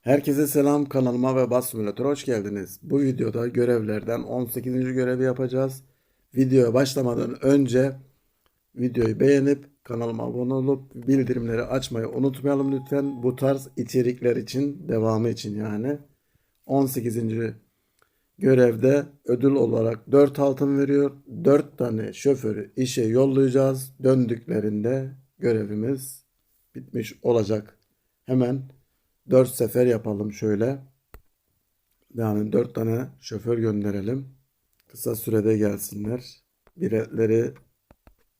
Herkese selam kanalıma ve Bas Simülatör'e hoş geldiniz. Bu videoda görevlerden 18. görevi yapacağız. Videoya başlamadan önce videoyu beğenip kanalıma abone olup bildirimleri açmayı unutmayalım lütfen. Bu tarz içerikler için devamı için yani. 18. görevde ödül olarak 4 altın veriyor. 4 tane şoförü işe yollayacağız. Döndüklerinde görevimiz bitmiş olacak. Hemen 4 sefer yapalım şöyle. Yani 4 tane şoför gönderelim. Kısa sürede gelsinler. Biletleri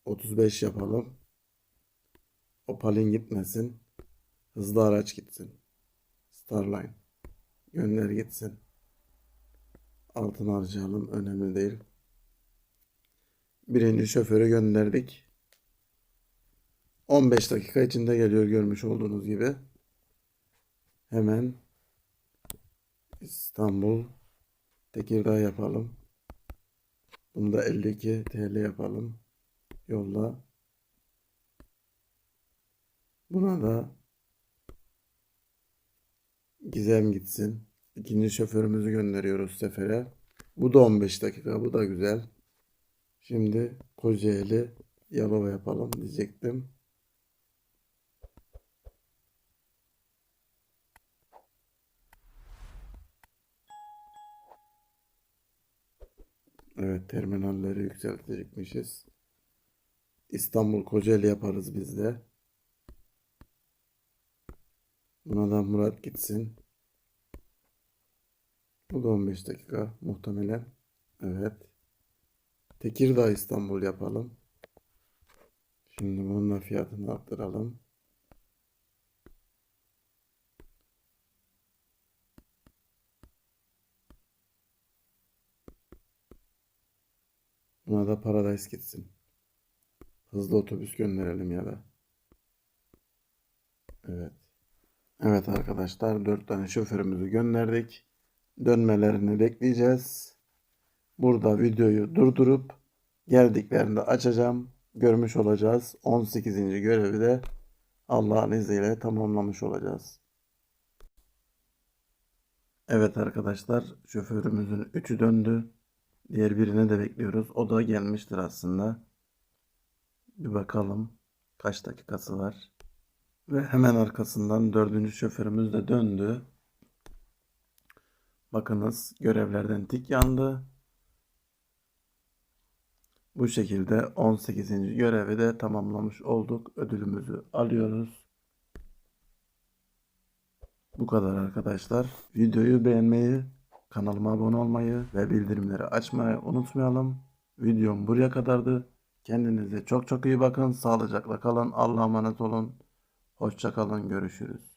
35 yapalım. Opal'in gitmesin. Hızlı araç gitsin. Starline. Gönder gitsin. Altın harcayalım. Önemli değil. Birinci şoförü gönderdik. 15 dakika içinde geliyor görmüş olduğunuz gibi. Hemen İstanbul Tekirdağ yapalım. Bunu da 52 TL yapalım. Yolla. Buna da Gizem gitsin. İkinci şoförümüzü gönderiyoruz sefere. Bu da 15 dakika. Bu da güzel. Şimdi Kocaeli Yalova yapalım diyecektim. Evet terminalleri yükseltecekmişiz. İstanbul Kocaeli yaparız biz de. Buna da Murat gitsin. Bu da 15 dakika muhtemelen. Evet. Tekirdağ İstanbul yapalım. Şimdi bunun da fiyatını arttıralım. Buna da Paradise gitsin. Hızlı otobüs gönderelim ya da. Evet. Evet arkadaşlar 4 tane şoförümüzü gönderdik. Dönmelerini bekleyeceğiz. Burada videoyu durdurup geldiklerinde açacağım. Görmüş olacağız. 18. görevi de Allah'ın izniyle tamamlamış olacağız. Evet arkadaşlar şoförümüzün 3'ü döndü. Diğer birine de bekliyoruz. O da gelmiştir aslında. Bir bakalım kaç dakikası var. Ve hemen arkasından dördüncü şoförümüz de döndü. Bakınız görevlerden tik yandı. Bu şekilde 18. görevi de tamamlamış olduk. Ödülümüzü alıyoruz. Bu kadar arkadaşlar. Videoyu beğenmeyi, kanalıma abone olmayı ve bildirimleri açmayı unutmayalım. Videom buraya kadardı. Kendinize çok çok iyi bakın. Sağlıcakla kalın. Allah'a emanet olun. Hoşça kalın. Görüşürüz.